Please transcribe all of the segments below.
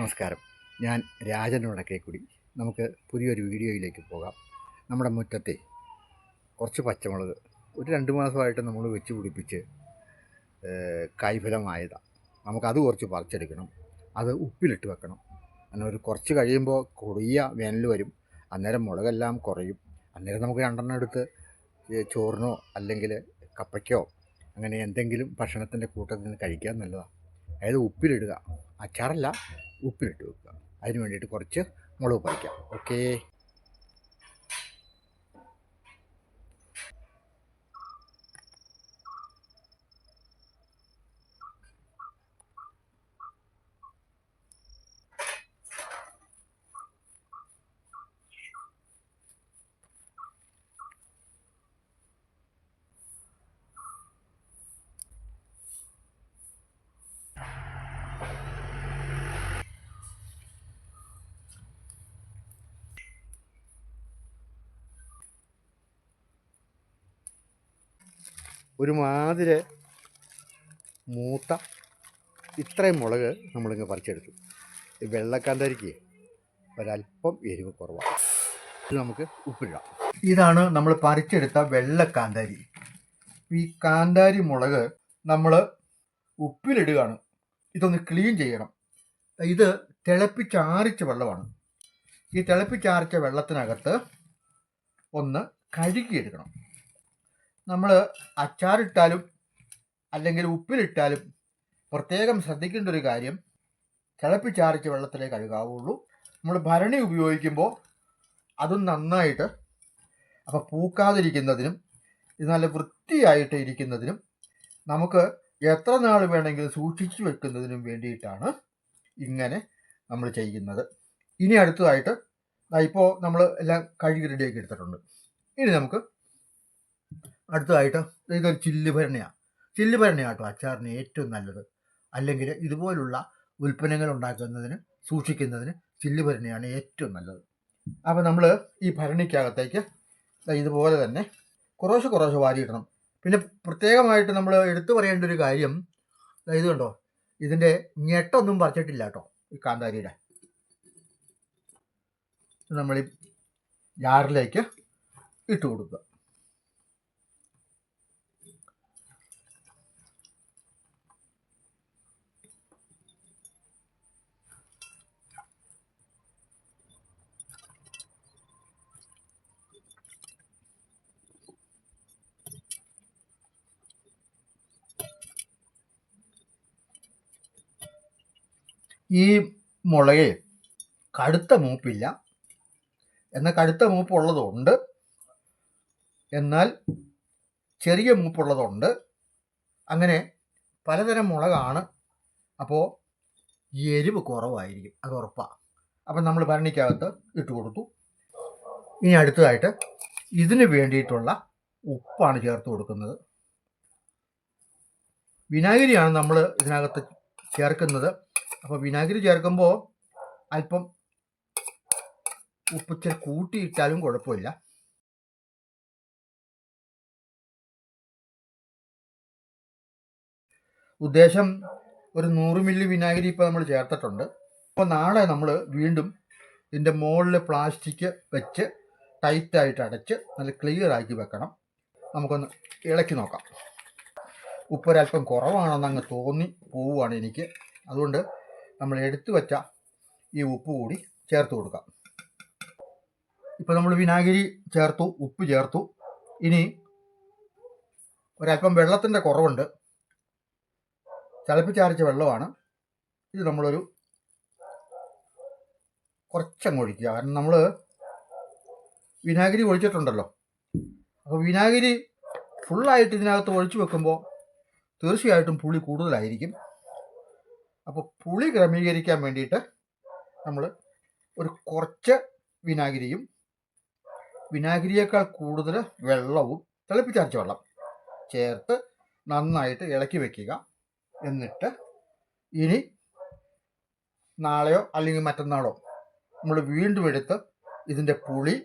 നമസ്കാരം. ഞാൻ രാജൻ വടക്കേക്കുടി. നമുക്ക് പുതിയൊരു വീഡിയോയിലേക്ക് പോകാം. നമ്മുടെ മുറ്റത്തെ കുറച്ച് പച്ചമുളക് ഒരു രണ്ട് മാസമായിട്ട് നമ്മൾ വെച്ച് പിടിപ്പിച്ച് കായ്ഫലമായതാണ് നമുക്കത് കുറച്ച് പറിച്ചെടുക്കണം. അത് ഉപ്പിലിട്ട് വെക്കണം. അങ്ങനെ ഒരു കുറച്ച് കഴിയുമ്പോൾ കൊടിയ വേനൽ വരും. അന്നേരം മുളകെല്ലാം കുറയും. അന്നേരം നമുക്ക് രണ്ടെണ്ണം എടുത്ത് ചോറിനോ അല്ലെങ്കിൽ കപ്പയ്ക്കോ അങ്ങനെ എന്തെങ്കിലും ഭക്ഷണത്തിന്റെ കൂട്ടത്തിൽ നിന്ന് കഴിക്കാൻ നല്ലതാണ് അതായത് ഉപ്പിലിടുക. അച്ചാറല്ല ഉപ്പിലിട്ട് വെക്കുക. അതിന് വേണ്ടിയിട്ട് കുറച്ച് മുളക് പറിക്കാം ഓക്കേ ഒരുമാതിരി മൂത്ത ഇത്രയും മുളക് നമ്മളിങ്ങ് പറിച്ചെടുത്തു. ഈ വെള്ളക്കാന്തരിക്ക് ഒരല്പം എരിവ് കുറവാണ്. ഇത് നമുക്ക് ഉപ്പിടാം. ഇതാണ് നമ്മൾ പറിച്ചെടുത്ത വെള്ളക്കാന്താരി. ഈ കാന്താരി മുളക് നമ്മൾ ഉപ്പിലിടുകയാണ്. ഇതൊന്ന് ക്ലീൻ ചെയ്യണം. ഇത് തിളപ്പിച്ചാറിച്ച വെള്ളമാണ്. ഈ തിളപ്പിച്ചാറിച്ച വെള്ളത്തിനകത്ത് ഒന്ന് കഴുകിയെടുക്കണം. നമ്മൾ അച്ചാറിട്ടാലും അല്ലെങ്കിൽ ഉപ്പിലിട്ടാലും പ്രത്യേകം ശ്രദ്ധിക്കേണ്ട ഒരു കാര്യം തിളപ്പിച്ചാറിച്ച വെള്ളത്തിലേ കഴുകാവുള്ളൂ. നമ്മൾ ഭരണി ഉപയോഗിക്കുമ്പോൾ അതും നന്നായിട്ട് അപ്പോൾ പൂക്കാതിരിക്കുന്നതിനും ഇത് നല്ല വൃത്തിയായിട്ട് ഇരിക്കുന്നതിനും നമുക്ക് എത്ര നാൾ വേണമെങ്കിലും സൂക്ഷിച്ചു വെക്കുന്നതിനും വേണ്ടിയിട്ടാണ് ഇങ്ങനെ നമ്മൾ ചെയ്യുന്നത്. ഇനി അടുത്തതായിട്ട് ഇപ്പോൾ നമ്മൾ എല്ലാം കഴുകി റെഡിയാക്കി എടുത്തിട്ടുണ്ട്. ഇനി നമുക്ക് അടുത്തതായിട്ട് ഇതൊരു ചില്ല് ഭരണിയാണ് ചില്ല് ഭരണിയാട്ടോ കേട്ടോ അച്ചാറിന് ഏറ്റവും നല്ലത്. അല്ലെങ്കിൽ ഇതുപോലുള്ള ഉൽപ്പന്നങ്ങൾ ഉണ്ടാക്കുന്നതിന് സൂക്ഷിക്കുന്നതിന് ചില്ല് ഭരണിയാണ് ഏറ്റവും നല്ലത്. അപ്പോൾ നമ്മൾ ഈ ഭരണിക്കകത്തേക്ക് ഇതുപോലെ തന്നെ കുറേശ്ശെ കുറേശ്ശെ വാരിയിടണം. പിന്നെ പ്രത്യേകമായിട്ട് നമ്മൾ എടുത്തു പറയേണ്ട ഒരു കാര്യം ഇത് കണ്ടോ? ഇതിന്റെ ഞെട്ടൊന്നും പറിച്ചിട്ടില്ല കേട്ടോ ഈ കാന്താരിയുടെ. നമ്മൾ ഈ ജാറിലേക്ക് ഇട്ട് കൊടുക്കുക. ഈ മുളകിൽ കടുത്ത മൂപ്പില്ല. എന്നാൽ കടുത്ത മൂപ്പുള്ളതുണ്ട്. എന്നാൽ ചെറിയ മൂപ്പുള്ളതുണ്ട്. അങ്ങനെ പലതരം മുളകാണ്. അപ്പോൾ എരിവ് കുറവായിരിക്കും. അത് ഉറപ്പാണ് അപ്പം നമ്മൾ ഭരണിക്കകത്ത് ഇട്ട് കൊടുത്തു. ഇനി അടുത്തതായിട്ട് ഇതിന് വേണ്ടിയിട്ടുള്ള ഉപ്പാണ് ചേർത്ത് കൊടുക്കുന്നത്. വിനാഗിരിയാണ് നമ്മൾ ഇതിനകത്ത് ചേർക്കുന്നത്. അപ്പോൾ വിനാഗിരി ചേർക്കുമ്പോൾ അല്പം ഉപ്പ് ഇച്ചിരി കൂട്ടിയിട്ടാലും കുഴപ്പമില്ല. ഉദ്ദേശം ഒരു നൂറ് മില്ലി വിനാഗിരി ഇപ്പോൾ നമ്മൾ ചേർത്തിട്ടുണ്ട്. അപ്പോൾ നാളെ നമ്മൾ വീണ്ടും ഇതിന്റെ മുകളിൽ പ്ലാസ്റ്റിക് വെച്ച് ടൈറ്റായിട്ട് അടച്ച് നല്ല ക്ലിയർ ആക്കി വെക്കണം. നമുക്കൊന്ന് ഇളക്കി നോക്കാം. ഉപ്പൊരൽപ്പം കുറവാണെന്ന് അങ്ങ് തോന്നി പോവുകയാണ് എനിക്ക്. അതുകൊണ്ട് നമ്മൾ എടുത്തു വെച്ച ഈ ഉപ്പ് കൂടി ചേർത്ത് കൊടുക്കാം. ഇപ്പോൾ നമ്മൾ വിനാഗിരി ചേർത്തു ഉപ്പ് ചേർത്തു. ഇനി ഒരല്പം വെള്ളത്തിന്റെ കുറവുണ്ട്. തിളപ്പിച്ചാറിച്ച വെള്ളമാണ്. ഇത് നമ്മളൊരു കുറച്ചങ്ങ് ഒഴിക്കുക. കാരണം നമ്മൾ വിനാഗിരി ഒഴിച്ചിട്ടുണ്ടല്ലോ. അപ്പോൾ വിനാഗിരി ഫുള്ളായിട്ട് ഇതിനകത്ത് ഒഴിച്ചു വെക്കുമ്പോൾ തീർച്ചയായിട്ടും പുളി കൂടുതലായിരിക്കും. അപ്പോൾ പുളി ക്രമീകരിക്കാൻ വേണ്ടിയിട്ട് നമ്മൾ ഒരു കുറച്ച് വിനാഗിരിയും വിനാഗിരിയേക്കാൾ കൂടുതൽ വെള്ളവും തിളപ്പിച്ചരച്ച വെള്ളം ചേർത്ത് നന്നായിട്ട് ഇളക്കി വെക്കുക. എന്നിട്ട് ഇനി നാളെയോ അല്ലെങ്കിൽ മറ്റന്നാളോ നമ്മൾ വീണ്ടും എടുത്ത് ഇതിന്റെ പുളി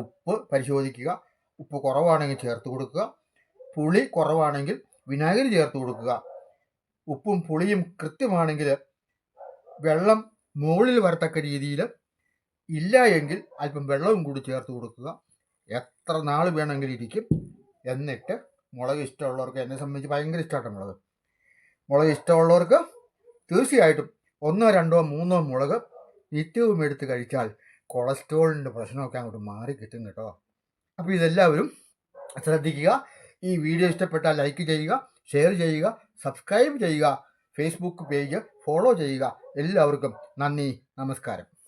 ഉപ്പ് പരിശോധിക്കുക. ഉപ്പ് കുറവാണെങ്കിൽ ചേർത്ത് കൊടുക്കുക. പുളി കുറവാണെങ്കിൽ വിനാഗിരി ചേർത്ത് കൊടുക്കുക. ഉപ്പും പുളിയും കൃത്യമാണെങ്കിൽ വെള്ളം മുകളിൽ വരത്തക്ക രീതിയിൽ ഇല്ല എങ്കിൽ അല്പം വെള്ളവും കൂടി ചേർത്ത് കൊടുക്കുക. എത്ര നാൾ വേണമെങ്കിലും ഇരിക്കും. എന്നിട്ട് മുളക് ഇഷ്ടമുള്ളവർക്ക് എന്നെ സംബന്ധിച്ച് ഭയങ്കര ഇഷ്ടമാണ് മുളക്. മുളക് ഇഷ്ടമുള്ളവർക്ക് തീർച്ചയായിട്ടും ഒന്നോ രണ്ടോ മൂന്നോ മുളക് നിത്യവും എടുത്ത് കഴിച്ചാൽ കൊളസ്ട്രോളിന്റെ പ്രശ്നമൊക്കെ അങ്ങോട്ട് മാറി കിട്ടും കേട്ടോ. അപ്പോൾ ഇതെല്ലാവരും ശ്രദ്ധിക്കുക. ഈ വീഡിയോ ഇഷ്ടപ്പെട്ടാൽ ലൈക്ക് ചെയ്യുക ഷെയർ ചെയ്യുക സബ്സ്ക്രൈബ് ചെയ്യുക ഫേസ്ബുക്ക് പേജ് ഫോളോ ചെയ്യുക. എല്ലാവർക്കും നന്ദി നമസ്കാരം.